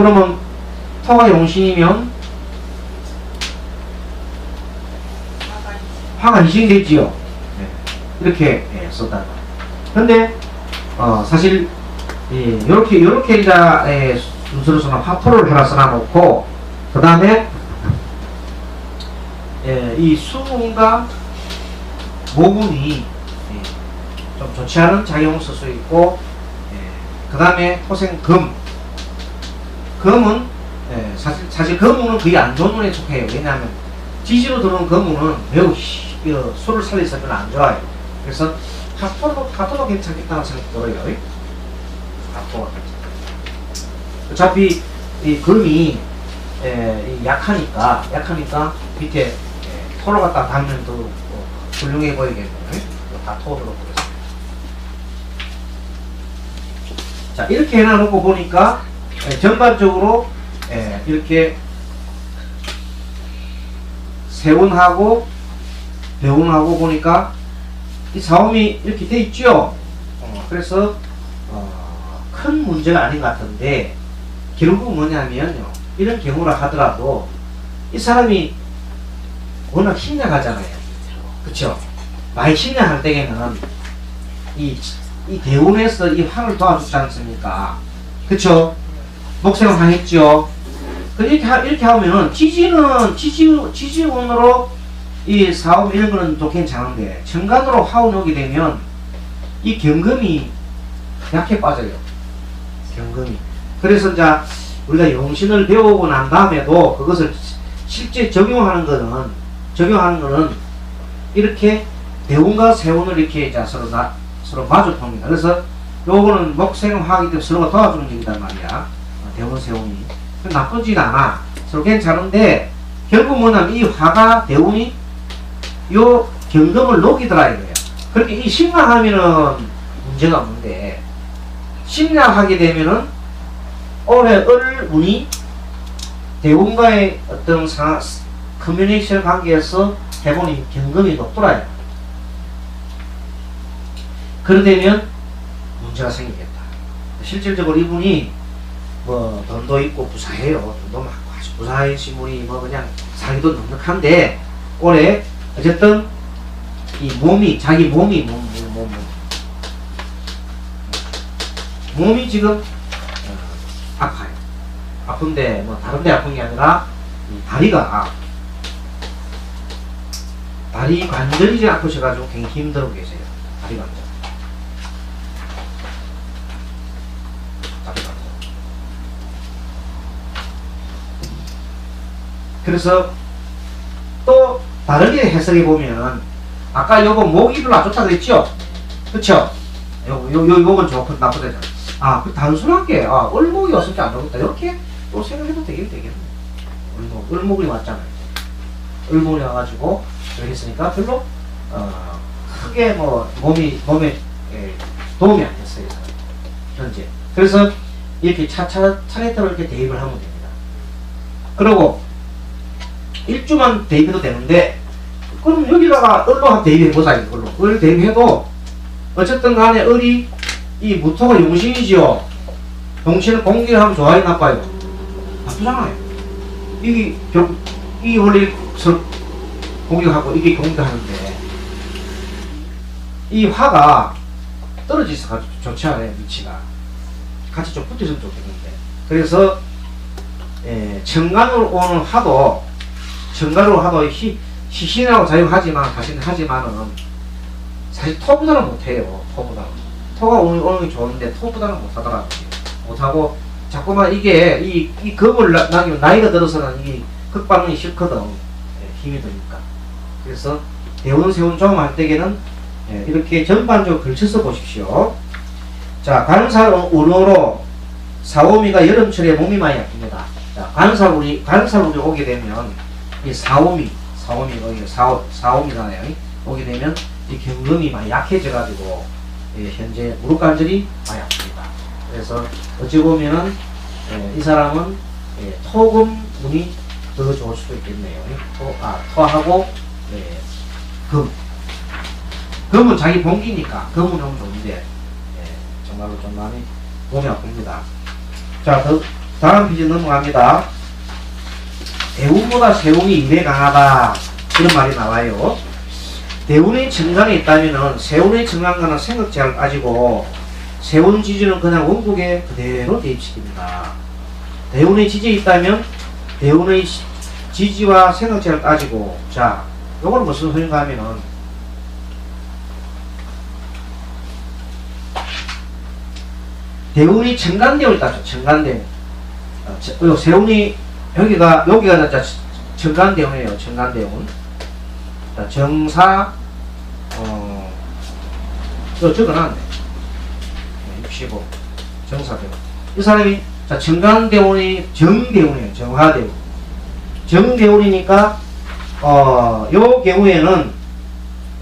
그러면 토가 용신이면 화가 희생되지요. 네. 이렇게 예, 썼다. 근데 어, 사실 예, 요렇게 요렇게 이제 예, 순서로서는 화토를 하나 써놔놓고 그 다음에 예, 이 수분과 모분이 예, 좀 좋지 않은 작용을 쓸 수 있고 그 다음에 토생 금 금은 예, 사실 사실 금운은 거의 안 좋은 운에 속해요. 왜냐하면 지지로 들어온 금운은 매우 희- 어, 술을 살려서 별로 안 좋아요. 그래서 가토도 가토도 괜찮겠다는 생각이 들어요. 괜찮다. 어차피 이 금이 예, 이 약하니까 약하니까 밑에 예, 토를 갖다 담으면 더 어, 훌륭해 보이겠네요. 다 토로 보겠습니다. 자 이렇게 해놔놓고 보니까 예, 전반적으로 예, 이렇게 세운하고 배운하고 보니까 이 사움이 이렇게 돼 있죠. 어, 그래서 어, 큰 문제가 아닌 것 같은데 결국 뭐냐면요. 이런 경우라 하더라도 이 사람이 워낙 심약하잖아요. 그쵸? 많이 심약할 때에는 이, 이 대운에서 이 황을 도와주지 않습니까? 그쵸? 목생을 당했죠. 그 이렇게, 하, 이렇게 하면은 지지는 지지, 지지운으로 이 사업 또 괜찮은데 화운이 오게 되면 이 경금이 약해 빠져요. 경금이. 그래서 이제 우리가 용신을 배우고 난 다음에도 그것을 시- 실제 적용하는 거는 적용하는 거는 이렇게 대운과 세운을 이렇게 이제 서로 나, 서로 마주 봅니다. 그래서 요거는 목생을 하기 때문에 서로가 도와주는 얘기단 말이야. 어, 대운 세운이. 나쁘지가 않아. 서로 괜찮은데 결국 뭐냐면 이 화가 대운이 요 경금을 녹이더라 이거예요. 그렇게 이 심락하면은 문제가 없는데 심락하게 되면은 올해 을 운이 대운과의 어떤 상 커뮤니케이션 관계에서 해보니 경금이 높더라요. 그러되면 문제가 생기겠다. 실질적으로 이분이 뭐 돈도 있고 부사해요. 돈도 많고 아주 부사의 신분이 뭐 그냥 사기도 넉넉한데 올해 어쨌든 이 몸이 자기 몸이 몸, 몸, 몸, 몸. 몸이 지금 어, 아파요. 아픈데 뭐 다른데 아픈 게 아니라 이 다리가 다리 관절이 아프셔가지고 굉장히 힘들어 계세요. 다리 관절. 그래서 또 다르게 해석해 보면 아까 요거 별로 안 좋다 그랬죠? 그쵸? 요, 요, 요, 요건 좋고 나쁘다 아, 그 단순하게 아, 을목이 왔을 때 안 좋겠다. 이렇게 또 생각해도 되긴 되겠네. 을목, 을목이 왔잖아요. 을목이 와가지고 여기 있으니까 별로 어, 크게 뭐 몸이 몸에 예, 도움이 안 됐어요 현재. 그래서 이렇게 차차 차례대로 이렇게 대입을 하면 됩니다. 그리고 일주만 대입해도 되는데 그럼 여기다가 을로 한 대입해보자 이걸로. 을 대입해도 어쨌든 간에 을이 이 무토가 용신이지요. 용신은 공기를 하면 좋아요 나빠요. 나쁘잖아요. 이게 경, 이 원래 서 공격하고 이게 공격하는데. 이 화가 떨어져서 좋지 않아요 위치가. 같이 좀 붙어있으면 좋겠는데. 그래서 에, 정관으로 오는 화도 정가로 하도 희, 희신하고 자유하지만 자신은 하지만은 사실 토보다는 못해요 토보다는 토가 오는, 오는 게 좋은데 토보다는 못하더라고요. 못하고 자꾸만 이게 이, 이 겁을 나- 남기면 나이가 들어서는 이 극반응이 싫거든. 예, 힘이 드니까. 그래서 대운 세운 좀할 때에는 예, 이렇게 전반적으로 걸쳐서 보십시오. 자 관살 운으로 사오미가 여름철에 몸이 많이 아픕니다. 자 관살운이 관살운이 오게 되면 이 사오미, 사오미 여기 사오 사오미잖아요. 오게 되면 이 경금이 많이 약해져 가지고 예, 현재 무릎 관절이 많이 아픕니다. 그래서 어찌 보면은 예, 이 사람은 예, 토금 운이 더 좋을 수도 있겠네요. 토, 아 토하고 예, 금. 금은 자기 본기니까 금은 좀 좋은데 예, 정말로 좀 많이 몸이 아픕니다. 자, 더 다음 페이지 넘어갑니다. 대운보다 세운이 입에 강하다. 이런 말이 나와요. 대운의 정강에 있다면은 세운의 정강과는 생각제를 따지고 세운 지지는 그냥 원국에 그대로 대입시킵니다. 대운의 지지에 있다면 대운의 시- 지지와 생각제를 따지고 자 요거는 무슨 소린가 하면은 대운이 정간대운이 따죠 요 세운이 여기가 여기가 자 정간대운이에요 정간대운 자, 정사 어 저, 적어놨네 네, 65 정사대운 이 사람이 자 정간대운이 정대운이에요 정화대운 정대운이니까 어, 요 경우에는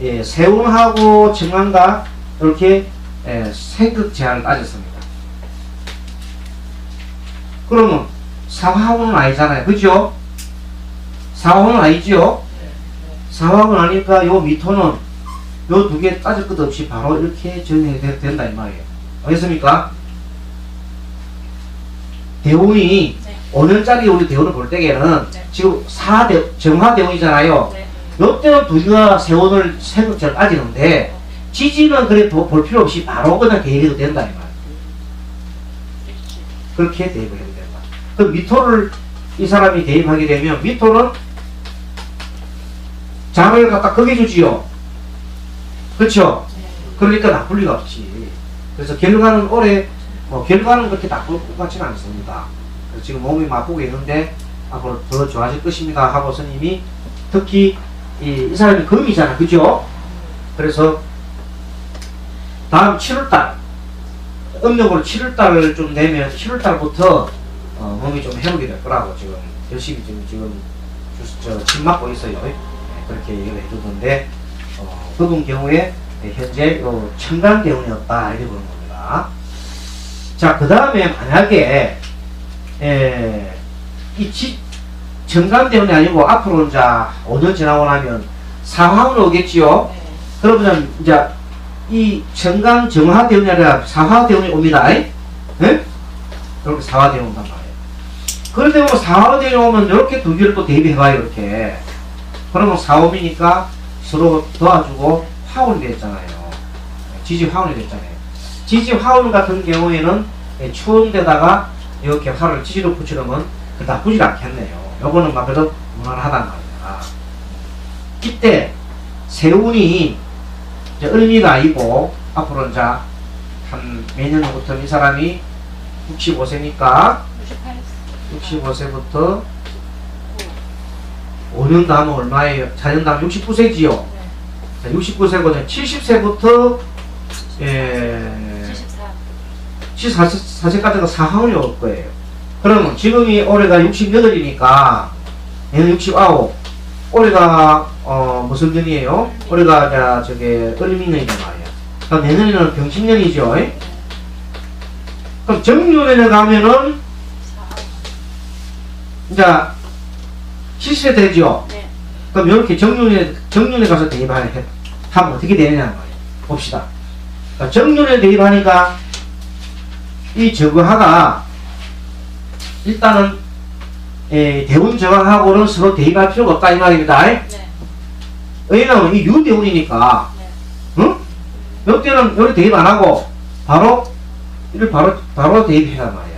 예, 세운하고 정관과 이렇게 예, 생극 제한을 따졌습니다. 그러면 사화운은 아니잖아요. 그죠? 사화운은 아니죠? 사화운 아니까 요 미토는 요 두 개 따질 것 없이 바로 이렇게 정리해도 된다 이 말이에요. 알겠습니까? 대운이 네. 5년짜리 우리 대운을 볼 때에는 네. 지금 사대 정화 대운이잖아요. 네. 요때는 두 개가 세운을 생각잘 따지는데 지지는 그래 도- 볼 필요 없이 바로 그냥 대입해도 된다 이 말. 그렇게 대입을. 그 미토를 이 사람이 대입하게 되면 미토는 장을 갖다 거기 주지요. 그렇죠? 그러니까 나쁠 리가 없지. 그래서 결과는 올해 뭐 결과는 그렇게 나쁠 것 같지는 않습니다. 지금 몸이 맛보고 있는데 앞으로 더 좋아질 것입니다 하고 스님이 특히 이, 이 사람이 금이잖아 그죠? 그래서 다음 7월달 음력으로 7월달을 좀 내면 7월달부터 어, 몸이 좀 해보게 될 거라고 지금 열심히 지금 지금 저, 침 맞고 있어요. 네, 그렇게 얘기를 해주던데 어, 그분 경우에 네, 현재 요 청간대운이었다 이렇게 보는 겁니다. 자, 그 다음에 만약에 에, 이 지, 정간대운이 아니고 앞으로 이제 5년 지나고 나면 사화운이 오겠지요. 그러면 이제 이 정강 정화 대운이 아니라 사화 대운이 옵니다. 에? 예? 이렇게 사화 대운 온단 말이에요. 때 보면 사화대운이 오면 이렇게 두 개를 또 대비해봐요. 이렇게. 그러면 사오이니까 서로 도와주고 화운이 됐잖아요. 지지 화운이 됐잖아요. 지지 화운 같은 경우에는 예, 추운 데다가 이렇게 화를 지지로 붙이려면 그 나쁘지 않겠네요. 요거는 막 그래도 무난하단 말이야. 이때 세운이 이제 을미가 아니고 앞으로 이제 한 매년 후부터 이 사람이 65세니까 65세부터 5년 다음은 얼마예요? 4년 다음 69세지요. 69세거든요. 70세부터 예, 74세까지가 사항이 올 거예요. 그러면 지금이 올해가 68이니까 얘는 69. 올해가 어 무슨 년이에요? 올해가 자 저게 을미년이란 말이야. 그럼 내년에는 병신년이죠. 그럼 정년에 가면은 이제 70세 되죠. 그럼 이렇게 정년에 정년에 가서 대입하면 하면 어떻게 되느냐 말이에요. 봅시다. 정년에 대입하니까 이 저거하가 일단은 에, 대운 저항하고는 서로 대입할 필요가 없다 이 말입니다. 왜냐하면 이 유대운이니까 응? 이때는 요리 대입 안 하고 바로 이를 바로 바로 대입해란 말이야.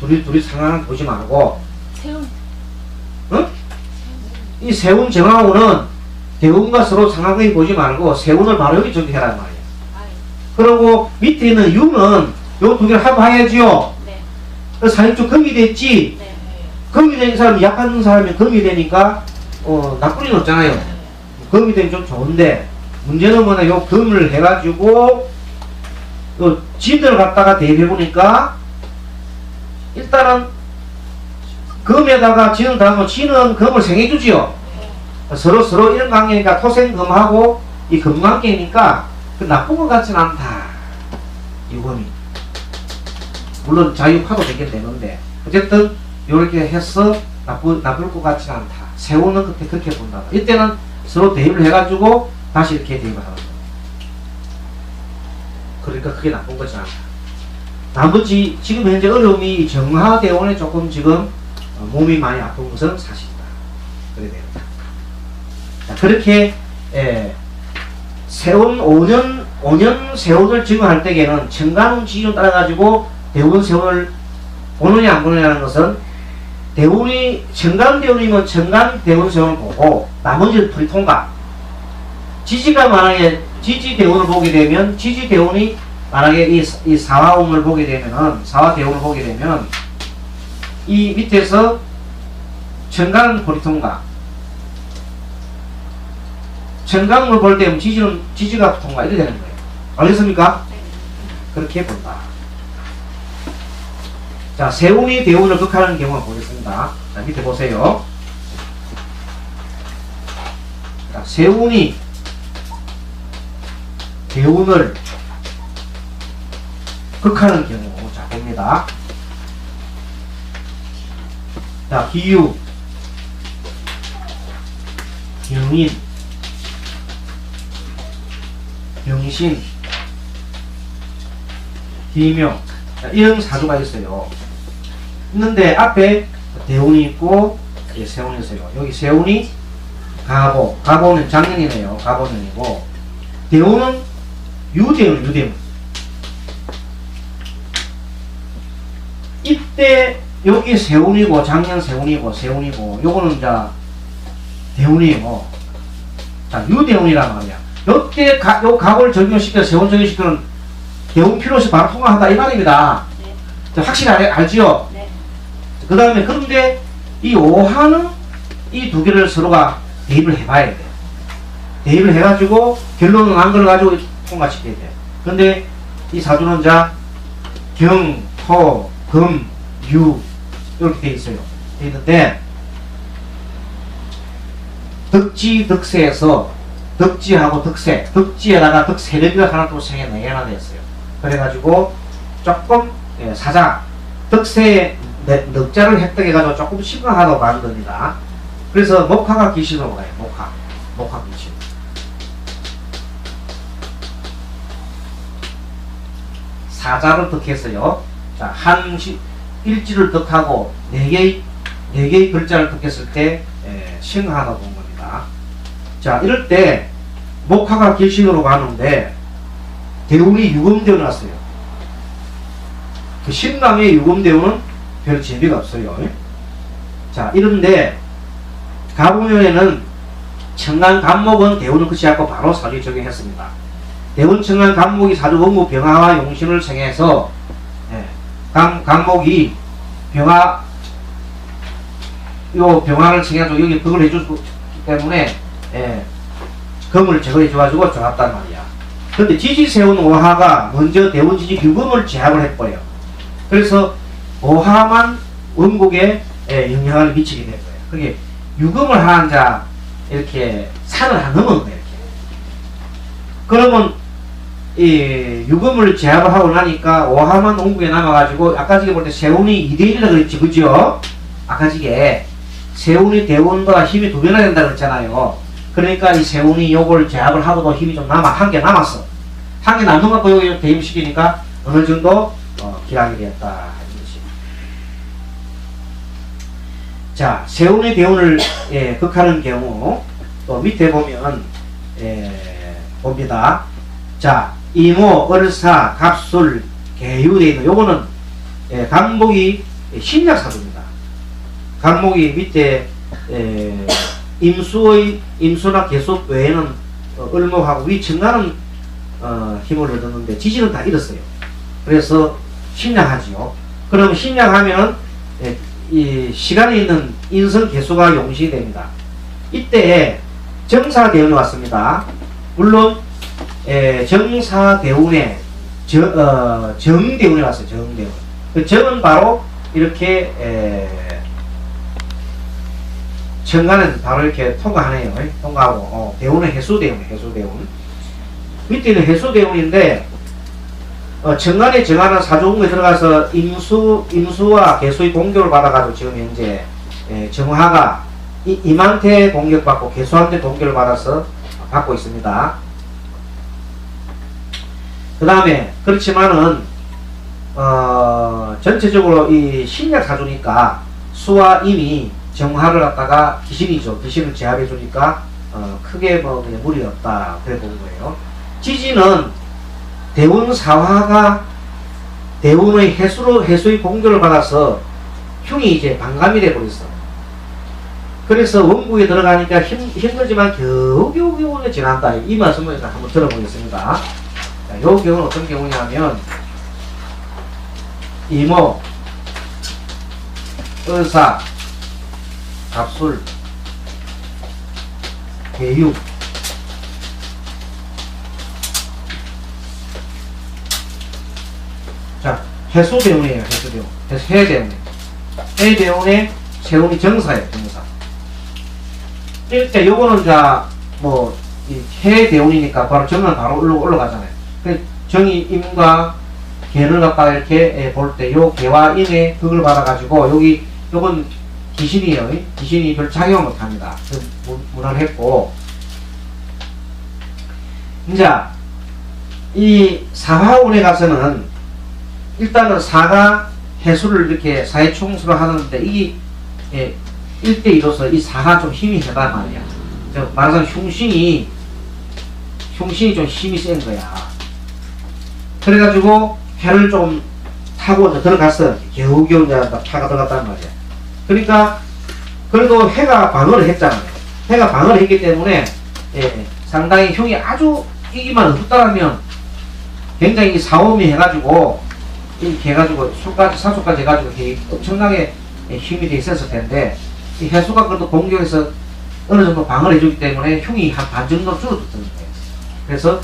둘이 둘이 상황을 보지 말고 이 세운 정하고는 대운과 서로 상황을 보지 말고 세운을 바로 여기 저기 해란 말이야. 그리고 밑에 있는 유는 요 두 개를 합해야지요. 그래서 사인축 금이 됐지. 금이 된 사람이 약한 사람이 금이 되니까 어일 없잖아요. 금이 되면 좀 좋은데 문제는 뭐냐 요 금을 해가지고 요 진을 갖다가 대입해 보니까 일단은 금에다가 진을 담으면 진은 금을 생해주지요. 서로 서로 이런 관계니까 토생금하고 이 금관계니까 그 나쁜 것 같지는 않다. 이금이 물론 자유파도 되긴 되는데 어쨌든 이렇게 해서 나쁘, 나쁠 것 같지는 않다. 세우는 그때 그렇게 본다. 이때는 서로 대입을 해가지고 다시 이렇게 대입을 하는 거예요. 그러니까 그게 나쁜 거지 않다. 나머지 지금 현재 어려움이 정화대원에 조금 지금 어, 몸이 많이 아픈 것은 사실이다. 그래야 됩니다. 자, 그렇게 예, 세운 5년 5년 세운을 증언할 때에는 청간운 지진을 따라 가지고 대운 세운을 보느냐 안 보느냐는 것은 대운이 청간 대운이면 청간 대운 세운을 보고 나머지는 풀이 통과. 지지가 만약에 지지 대운을 보게 되면 지지 대운이 만약에 이, 이 사화음을 보게 되면은 사화 대운을 보게 되면 이 밑에서 청간 풀이 통과. 청강을 볼때 지지는 지지가 통과 이렇게 되는 거예요. 알겠습니까? 그렇게 본다. 자, 세운이 대운을 극하는 경우 보겠습니다. 자, 밑에 보세요. 자, 세운이 대운을 극하는 경우 자 봅니다. 자, 기유, 경인, 병신, 기명 자, 이런 사주가 있어요. 있는데 앞에 대운이 있고 예, 세운이 있어요. 여기 세운이 가보, 가보는 작년이네요. 가보년이고 대운은 유대운, 유대운. 이때 여기 세운이고 작년 세운이고 세운이고 요거는 이제 대운이고 자 유대운이란 말이야. 이때 가, 요 각을 적용시켜 세운 적용시키는 대운 필요시 바로 통과한다 이 말입니다. 네. 자, 확실히 알, 알지요? 네. 그 다음에 그런데 이 오화는 이 두 개를 서로가 대입을 해봐야 돼. 대입을 해가지고 결론은 안걸 가지고 통과시켜야 돼. 근데 이 사주는 자 경, 토, 금, 유 이렇게 돼 있어요. 돼 있는데 덕지, 덕세에서 덕지하고 덕세, 덕지에다가 덕세력이 하나 또 생겨 네 개나 됐어요. 그래가지고 조금 예, 사자, 덕세의 네, 넉자를 획득해가지고 조금 심각하다고 겁니다. 그래서 목화가 기신으로 가요. 목화, 목화 기신. 사자를 득했어요. 자, 한 시, 일지를 득하고 네 개의 네 개의 글자를 득했을 때 에, 신하다 본 겁니다. 자, 이럴 때 목화가 기신으로 가는데 대운이 유금대운 났어요. 그 신강의 유금대운은 별 재미가 없어요. 자, 이런데 가보면에는 청간 간목은 대운을 않고 바로 사주에 적용했습니다. 대운 청간 간목이 사주 원무 병화와 용신을 생해서 예, 간, 간목이 병화 요 병화를 생해서 여기 그걸 해주기 때문에 예, 금을 제거해 줘가지고 좋았단 말이야. 근데 지지 세운 오화가 먼저 대운 지지 유금을 제압을 해버려요. 그래서 오화만 원국에 예, 영향을 미치게 된 거예요. 그게 유금을 한 자 이렇게 산을 안 넘은 거예요. 이렇게. 그러면 이 유금을 제압을 하고 나니까 오화만 원국에 남아가지고 아까 지게 볼 때 세운이 2대1이라 그랬지 그죠? 아까 지게 세운이 대운보다 힘이 두 배나 된다 그랬잖아요. 그러니까 이 세운이 요걸 제압을 하고도 힘이 좀 남아 한 개 남았어. 한 개 남는 갖고 여기 대입시키니까 어느 정도 어, 기량이 되었다. 자, 세운의 대운을 예, 극하는 경우 또 밑에 보면 예, 봅니다. 자, 이모, 을사, 갑술, 개유대 있는 요거는 예, 강목이 신약 사주입니다. 강목이 밑에 예, 임수의 임수나 개수 외에는 어, 을목하고 위 청간은 어, 힘을 얻었는데 지지는 다 잃었어요. 그래서 심량하지요. 그럼 심량하면 예, 이 시간에 있는 인성 개수가 용신이 됩니다. 이때 정사대운이 왔습니다. 물론 에, 정사대운에 저, 어, 정대운이 왔어요. 정대운. 그 정은 바로 이렇게 에, 정관은 바로 이렇게 통과하네요. 통과하고 어, 대운은 해수대운, 해수대운. 밑에는 해수대운인데 어, 정관에 정하는 사주공에 들어가서 임수, 임수와 개수의 공격을 받아가지고 지금 현재 에, 정화가 이, 임한테 공격받고 개수한테 공격을 받아서 받고 있습니다. 그 다음에 그렇지만은 어, 전체적으로 이 신약 사주니까 수와 임이 정화를 갖다가 기신이죠. 기신을 제압해 주니까 어, 크게 뭐 무리 없다 그래 보는 거예요. 지지는 대운 사화가 대운의 해수로 해수의 공격을 받아서 흉이 이제 반감이 돼 버렸어. 그래서 원국에 들어가니까 힘, 힘들지만 겨우겨우 겨우 지난다. 이 말씀을 한번 들어보겠습니다. 자, 요 경우는 어떤 경우냐면 이모, 의사, 갑술, 개육, 자, 해수 대운이에요, 해수 대운. 해 대운. 해 대운에 세운이 정사예요, 정사. 일단 요거는 자, 뭐, 이 해 대운이니까 바로 정은 바로 올라, 올라가잖아요. 그 정이 임과 개를 갖다가 이렇게 예, 볼때 요 개와 인의 흙을 받아가지고 여기 요건 귀신이에요. 귀신이 별 작용을 못합니다. 그 문- 문화를 했고 이제 이 사화운에 가서는 일단은 사가 해수를 이렇게 사회 총수를 하는데 이게 예, 1대2로서 이 사가 좀 힘이 세다 말이야. 저 말하자면 흉신이 흉신이 좀 힘이 센 거야. 그래가지고 해를 좀 타고 이제 들어갔어. 겨우겨우 이제 차가 들어갔단 말이야. 그러니까 그래도 해가 방어를 했잖아요. 해가 방어를 했기 때문에 예, 상당히 흉이 아주 이기만 없다라면 굉장히 사오미 해가지고 이렇게 해가지고 수까지 사수까지 해가지고 엄청나게 예, 힘이 돼 있었을 텐데 이 해수가 그래도 공격해서 어느 정도 방어를 해주기 때문에 흉이 한 반 정도 줄어들었던 거예요. 그래서